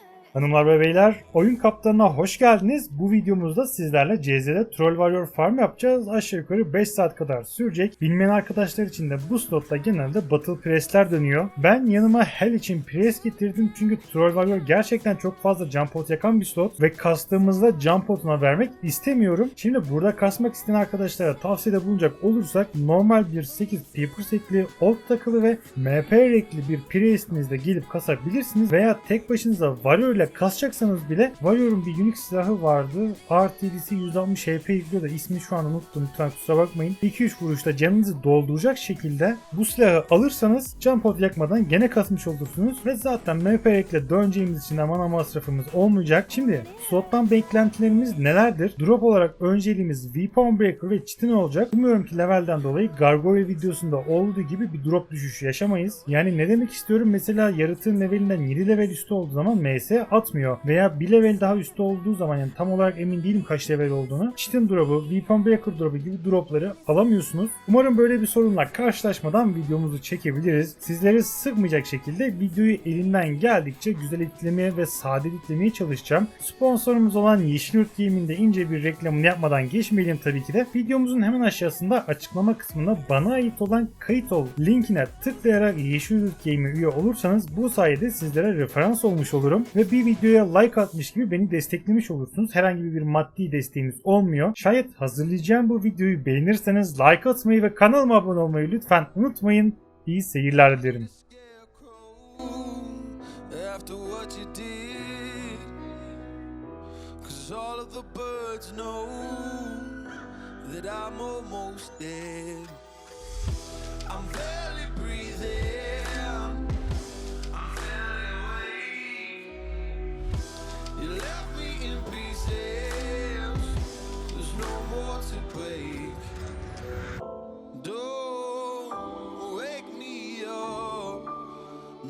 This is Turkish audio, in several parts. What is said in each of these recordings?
hurt. Hanımlar ve beyler, oyun kaptanına hoş geldiniz. Bu videomuzda sizlerle CZ'de Troll Warrior Farm yapacağız. Aşağı yukarı 5 saat kadar sürecek. Bilmeyen arkadaşlar için de bu slotta genelde Battle Press'ler dönüyor. Ben yanıma Hell için Press getirdim çünkü Troll Warrior gerçekten çok fazla jump pot yakan bir slot ve kastığımızda jump potuna vermek istemiyorum. Şimdi burada kasmak isteyen arkadaşlara tavsiyede bulunacak olursak normal bir 8 People setli, old takılı ve MP renkli bir Press'inizde gelip kasabilirsiniz veya tek başınıza Warrior ile kasacaksanız bile Warrior'un bir unique silahı vardı. RTD'si 160 HP yüklüyor da ismini şu an unuttum lütfen kusura bakmayın. 2-3 vuruşta canınızı dolduracak şekilde bu silahı alırsanız jump pot yakmadan gene kasmış olursunuz ve zaten MP ile döneceğimiz için de mana masrafımız olmayacak. Şimdi slottan beklentilerimiz nelerdir? Drop olarak önceliğimiz Weapon Breaker ve Chitin olacak. Umuyorum ki levelden dolayı Gargoyle videosunda olduğu gibi bir drop düşüşü yaşamayız. Yani ne demek istiyorum? Mesela yaratığın levelinden 7 level üstü olduğu zaman MS atmıyor. Veya bir level daha üstü olduğu zaman yani tam olarak emin değilim kaç level olduğunu. Chitin drop'u, Weapon Breaker drop'u gibi drop'ları alamıyorsunuz. Umarım böyle bir sorunla karşılaşmadan videomuzu çekebiliriz. Sizleri sıkmayacak şekilde videoyu elimden geldikçe güzel etkilemeye ve sade etkilemeye çalışacağım. Sponsorumuz olan Yeşilyurt Game'in de ince bir reklamını yapmadan geçmeyelim tabii ki de. Videomuzun hemen aşağısında açıklama kısmında bana ait olan kayıt ol linkine tıklayarak Yeşilyurt Game'e üye olursanız bu sayede sizlere referans olmuş olurum ve bir videoya like atmış gibi beni desteklemiş olursunuz. Herhangi bir maddi desteğiniz olmuyor. Şayet hazırlayacağım bu videoyu beğenirseniz like atmayı ve kanalıma abone olmayı lütfen unutmayın. İyi seyirler dilerim. all of the birds know that I'm almost dead. I'm barely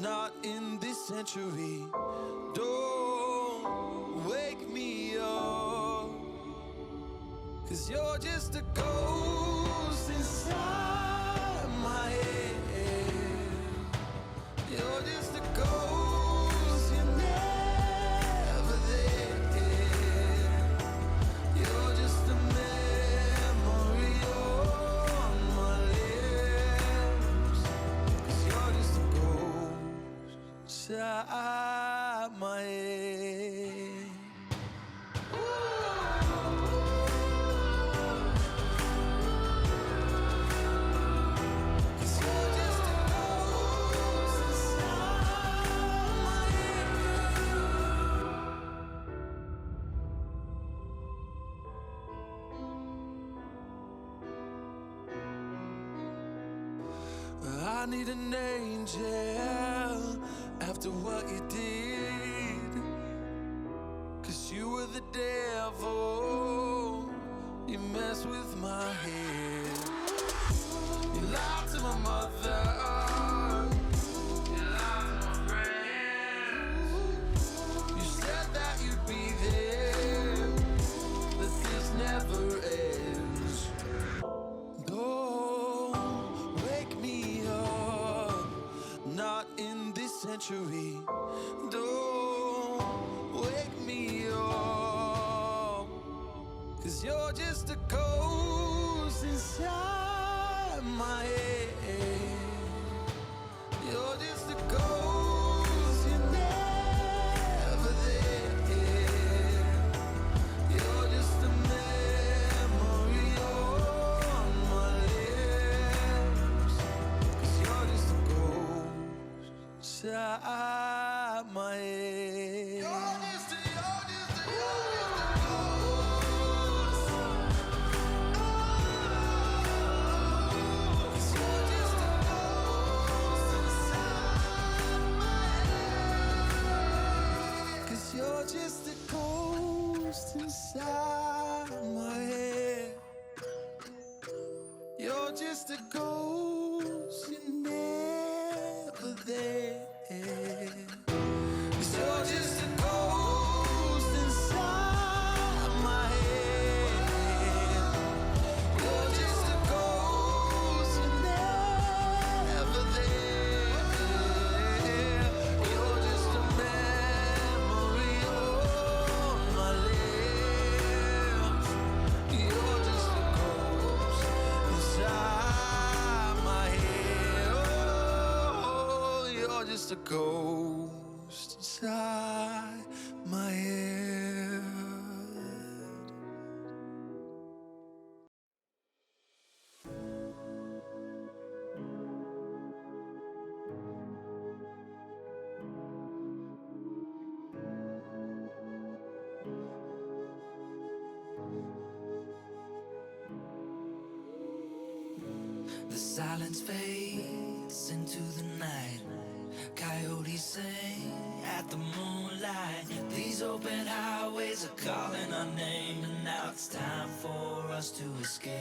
Not in this century. Don't wake me up. Cause you're just a ghost inside I need an angel after what you did. Cause you were the devil. You messed with my head. You lied to my mother. Don't wake me up, cause you're just a ghost inside my head. You're just a ghost, you're never there. You're just a memory on my lips. You're just a ghost inside you're just a ghost inside my head. You're just a ghost, you're never there. Silence fades into the night. Coyotes sing at the moonlight. These open highways are calling our name, and now it's time for us to escape.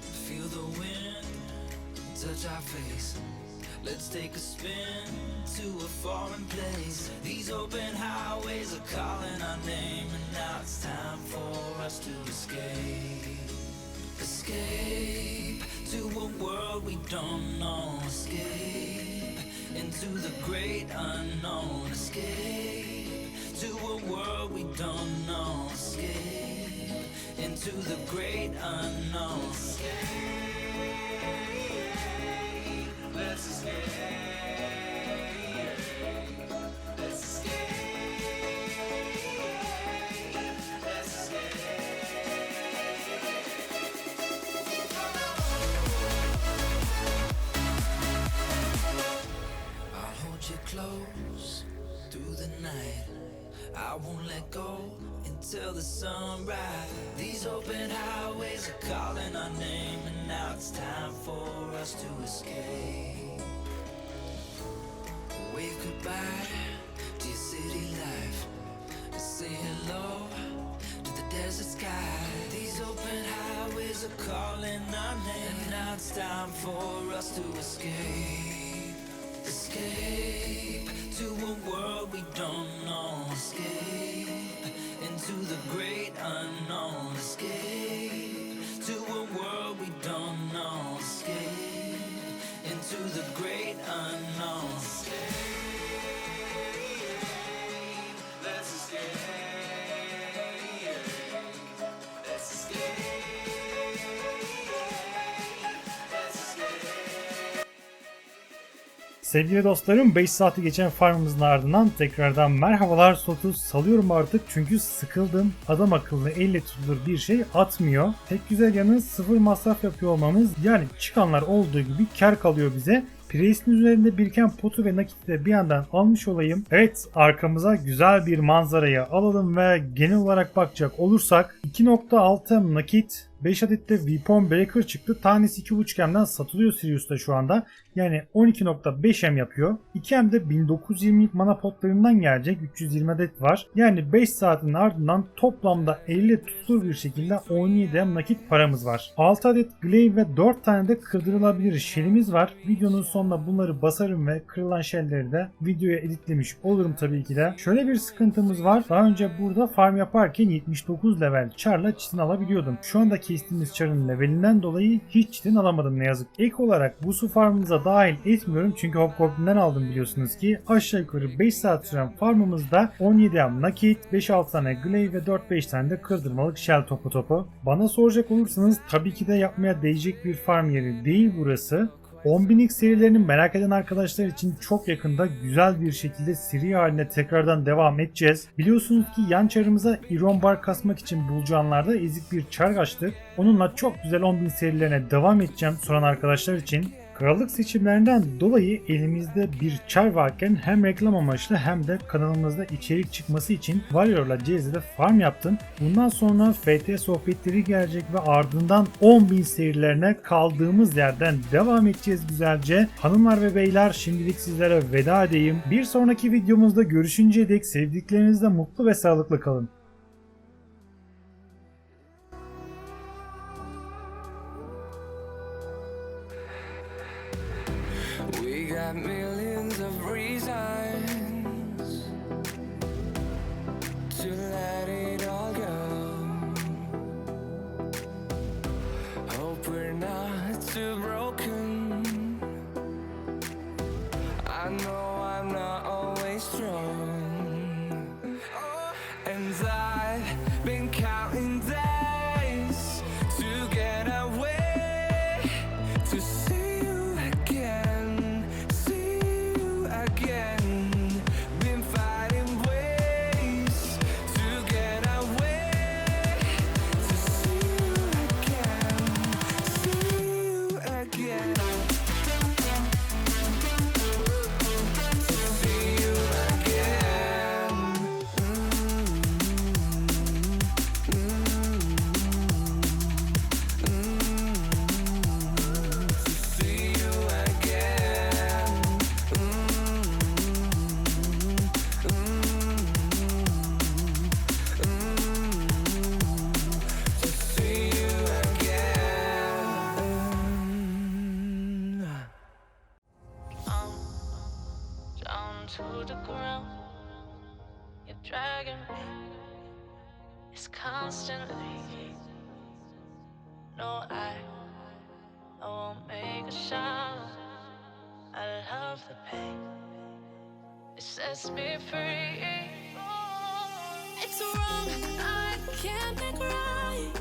Feel the wind touch our face. Let's take a spin to a foreign place. These open highways are calling our name, and now it's time for us to escape. Escape to a world we don't know. Escape into the great unknown. Escape to a world we don't know. Escape into the great unknown. Escape. Won't let go until the sunrise. These open highways are calling our name, and now it's time for us to escape. Wave goodbye to your city life. Say hello to the desert sky. These open highways are calling our name, and now it's time for us to escape. Escape to a world we don't know. Escape into the great unknown. Escape to a world we don't know. Escape into the great unknown. Sevgili dostlarım 5 saati geçen farmımızın ardından tekrardan merhabalar slotu salıyorum artık çünkü sıkıldım. Adam akıllı elle tutulur bir şey atmıyor. Tek güzel yanı sıfır masraf yapıyor olmamız yani çıkanlar olduğu gibi kar kalıyor bize. Priest'in üzerinde biriken potu ve nakiti de bir yandan almış olayım. Evet arkamıza güzel bir manzarayı alalım ve genel olarak bakacak olursak 2.6 nakit 5 adet de Weapon Breaker çıktı. Tanesi 2.5M'den satılıyor Sirius'ta şu anda. Yani 12.5M yapıyor. 2M de 1920'lik mana potlarından gelecek. 320 adet var. Yani 5 saatin ardından toplamda 50 tutulur bir şekilde 17M nakit paramız var. 6 adet Glaive ve 4 tane de kırdırılabilir shell'imiz var. Videonun sonunda bunları basarım ve kırılan shell'leri de videoya editlemiş olurum tabii ki de. Şöyle bir sıkıntımız var. Daha önce burada farm yaparken 79 level charla çitin alabiliyordum. Şu anda kestiğimiz charın levelinden dolayı hiç çitin alamadım ne yazık. Ek olarak bu su farmımıza dahil etmiyorum çünkü Hobgoblin'den aldım biliyorsunuz ki. Aşağı yukarı 5 saat süren farmımızda 17 am nakit, 5-6 tane glaive ve 4-5 tane de kırdırmalık shell topu topu. Bana soracak olursanız tabii ki de yapmaya değecek bir farm yeri değil burası. 10.000X serilerini merak eden arkadaşlar için çok yakında güzel bir şekilde seri haline tekrardan devam edeceğiz. Biliyorsunuz ki yan çarımıza Iron Bar kasmak için bulacağınlarda ezik bir çar açtık. Onunla çok güzel 10.000 serilerine devam edeceğim soran arkadaşlar için. Krallık seçimlerinden dolayı elimizde bir çar varken hem reklam amaçlı hem de kanalımızda içerik çıkması için Warrior'la CZ'de farm yaptım. Bundan sonra FT sohbetleri gelecek ve ardından 10.000 serilerine kaldığımız yerden devam edeceğiz güzelce. Hanımlar ve beyler şimdilik sizlere veda edeyim. Bir sonraki videomuzda görüşünceye dek sevdiklerinizle mutlu ve sağlıklı kalın. Hope we're not too broken. Dragging me. It's constantly. No, I, I won't make a sound. I love the pain. It sets me free. It's wrong, I can't make right.